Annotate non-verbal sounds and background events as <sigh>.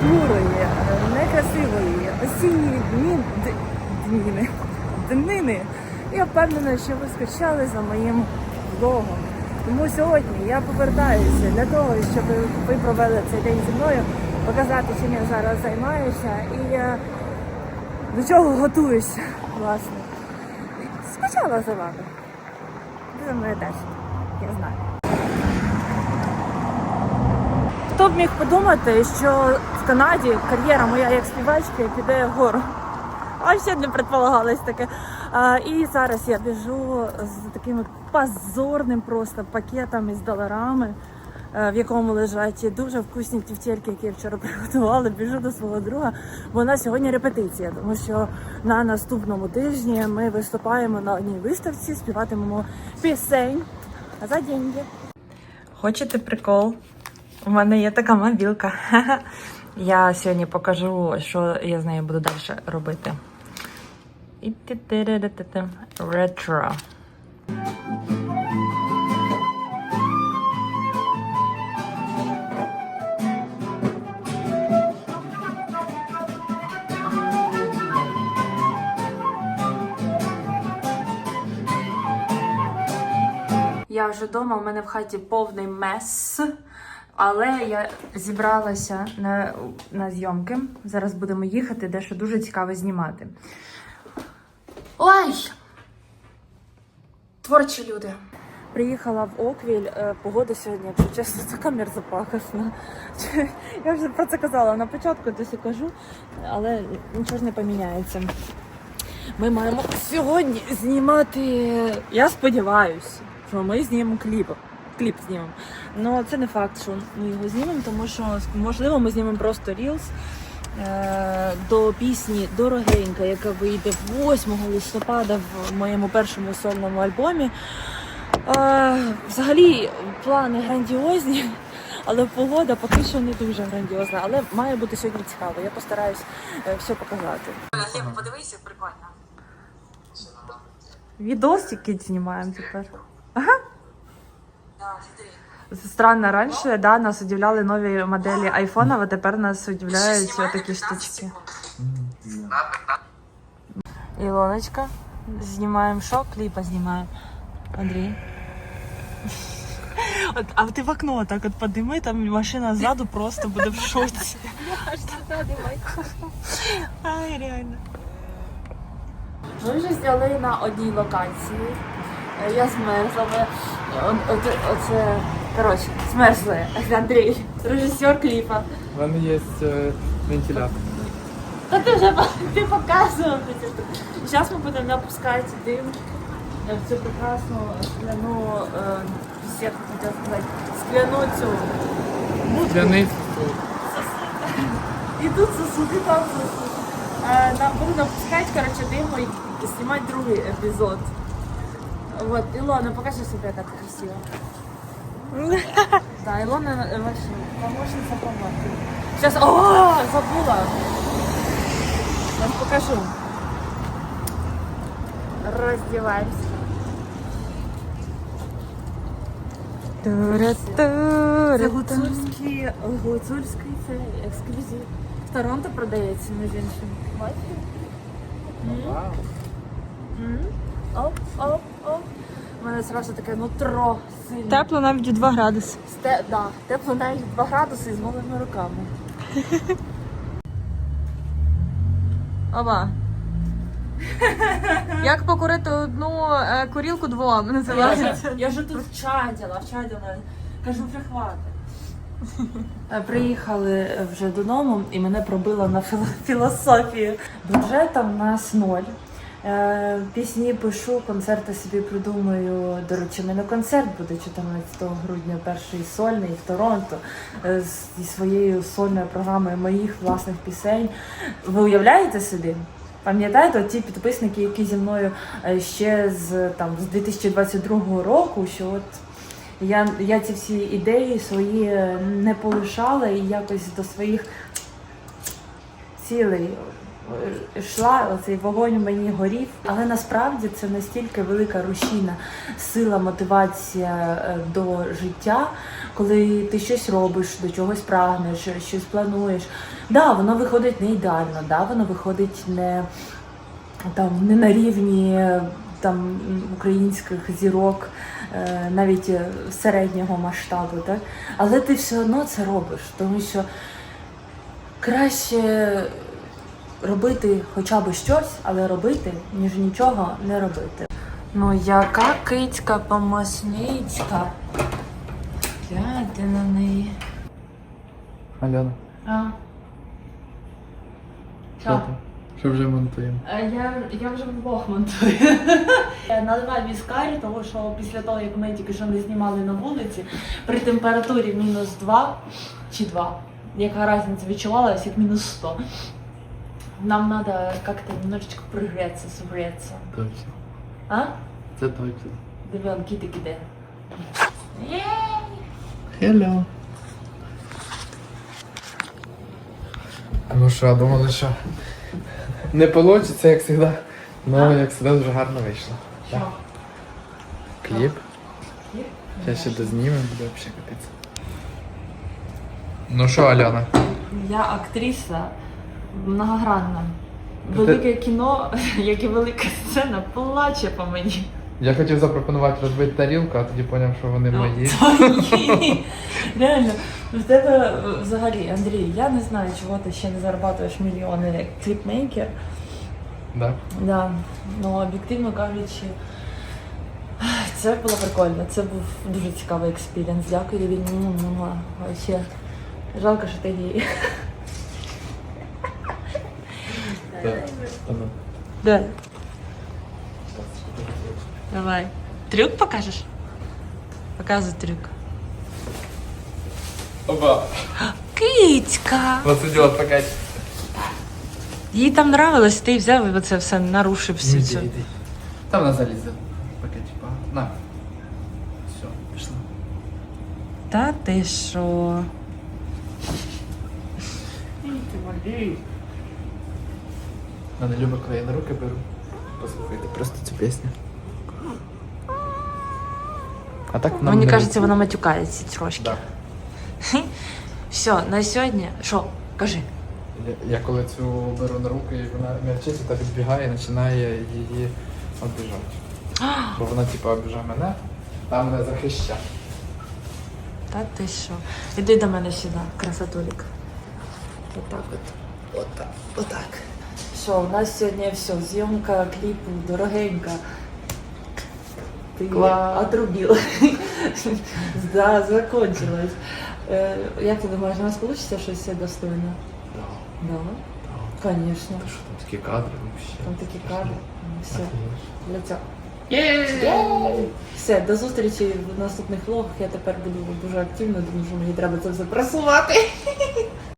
похмурої, некрасивої осінньої дні, дніни, днини. Я впевнена, що ви скучали за моїм влогом. Тому сьогодні я повертаюся для того, щоб ви провели цей день зі мною, показати, чим я зараз займаюся і е, до чого готуюся, власне. Скучала за вами. Ви за мною теж, я знаю. Хто б міг подумати, що в Канаді кар'єра моя як співачки піде вгору. А ще не предполагалось таке. А, і зараз я біжу з такими позорним просто пакетом із доларами, е, в якому лежать дуже вкусні тівтєльки, які я вчора приготувала. Біжу до свого друга, нас сьогодні репетиція, тому що на наступному тижні ми виступаємо на одній виставці, співатимемо пісень за деньги. Хочете прикол? У мене є така мобілка. <laughs> Я сьогодні покажу, що я з нею буду далі робити. Ретро. Я вже вдома, у мене в хаті повний мес. Але я зібралася на, на зйомки. Зараз будемо їхати, дещо дуже цікаве знімати. Ой! Творчі люди. Приїхала в Оквіль. Е, Погода сьогодні, якщо чесно, така мерзопакосна. <laughs> Я вже про це казала на початку, досі кажу, але нічого ж не поміняється. Ми маємо сьогодні знімати. Я сподіваюся, що ми знімемо кліп. Кліп знімемо. Ну це не факт, що ми його знімемо, тому що можливо ми знімемо просто Reels е, до пісні Дорогенька, яка вийде 8 листопада в моєму першому сольному альбомі. Е, взагалі плани грандіозні, але погода поки що не дуже грандіозна. Але має бути сьогодні цікаво. Я постараюсь е, все показати. Подивися, прикольно. Відосики знімаємо тепер. Ага. Странно, раніше да, нас удивляли нові моделі айфонів, а тепер нас удивляють такі штучки. Ілоночка, знімаємо що? Кліпа знімаємо. Андрій. От, а ти в окно так от подими, там машина ззаду просто буде в шоці. Ай, реально. Ми вже зняли на одній локації. Е, Я змерзла. Оце, оце коротше, змерзли. Андрій, режисер кліпа. У мене є е, вентилятор. Та ти вже ти показував. Зараз ми будемо напускати дим е, в цю прекрасну скляну е, сітку, хотів сказати, скляну цю. Дляницю тут. І тут сосуди, там сосуди. Е, Нам буду напускати, коротше, диму і знімати другий епізод. Вот, Илона, покажи себе, яка ти красива. <laughs> Да, Илона е, вообще помощница помощница. Сейчас, о, забыла. Сейчас покажу. Раздеваемся. Це гуцульський, гуцульський це ексклюзив. В Торонто продається, між іншим. Бачите? Вау. М? Оп, оп, оп. У мене зразу таке нутро сильне. Тепло навіть у 2 градуси. Сте, да, тепло навіть 2 градуси з голими руками. <laughs> Оба. Як покурити одну е, курілку двом Я називається. я ж тут вчаділа, вчаділа. Кажу, вже хватить. Приїхали вже додому і мене пробило на філо- філософію. Бюджета в нас ноль. Е, Пісні пишу, концерти собі придумаю. До речі, мене концерт буде 14 грудня, перший сольний в Торонто е, зі своєю сольною програмою моїх власних пісень. Ви уявляєте собі? Пам'ятаєте, ті підписники, які зі мною е, ще з там з 2022 року, що от я, я ці всі ідеї свої не полишала і якось до своїх цілей йшла, оцей вогонь мені горів. Але насправді це настільки велика рушійна сила, мотивація е, до життя, коли ти щось робиш, до чогось прагнеш, щось плануєш. Да, воно виходить не ідеально, да, воно виходить не там не на рівні там українських зірок, е, навіть е, середнього масштабу, так? Але ти все одно це робиш, тому що краще робити хоча б щось, але робити, ніж нічого не робити. Ну, яка кицька помощницька. Гляньте на неї. Альона, А, що ти? Що вже монтуємо? Е, Я, я вже влог монтую. <laughs> Я наливаю віскарі, тому що після того, як ми тільки що не знімали на вулиці, при температурі мінус 2 чи 2, яка різниця відчувалася, як мінус 100. Нам треба як-то немножечко пригреться, согреться. Точно. А? Це точно. Дев'ян, кітик іде. Hello. Ну що, думали, що не вийде, як завжди. Ну, як завжди, дуже гарно вийшло. Що? Кліп. Кліп? Зараз ще дознімемо, буде взагалі капець. Ну що, Альона? Я актриса многогранна. Велике кіно, <laughs> як і велика сцена, плаче по мені. Я хотів запропонувати розбити тарілку, а тоді зрозумів, що вони мої. <laughs> Твої. Реально, в тебе е, взагалі, Андрій, я не знаю, чого ти ще не зарабатуєш мільйони як кліпмейкер. Да? Да. Ну, об'єктивно кажучи, це було прикольно. Це був дуже цікавий експірієнс. Дякую тобі. Ну, ну, Жалко, що ти гей. Та ну. Да. Давай. Трюк покажешь? Показывай трюк. Опа! Кицька! Вот идет пока. Їй там нравилось, ти взяв і це все нарушив всю цю. Там вона залізе. Пока, типа. На. Все, пішла. Та ти що? Вона не любить, коли я на руки беру. Послухайте просто цю пісню. А так нам Мені кажеться, вона матюкається трошки. Да. Все, на сьогодні. Що? Кажи. Я, я коли цю беру на руки, і вона м'ячиться та відбігає і починає її обіжати. Бо вона типу обіжає мене, а мене захищає. Та ти що? Іди до мене сюди, красотулік. Отак от. Отак. Отак. Що, у нас сьогодні все, зйомка кліпу дорогенька. Ти Клас. отрубила. <laughs> да, закончилось. Е, як ти думаєш, у нас вийде щось достойне? Да, Да, да. звісно. Та що там такі кадри вообще. Там такі кадри. Ну, Все, Офігеть. для цього. Все, до зустрічі в наступних влогах. Я тепер буду дуже активно, тому що мені треба це все просувати. <laughs>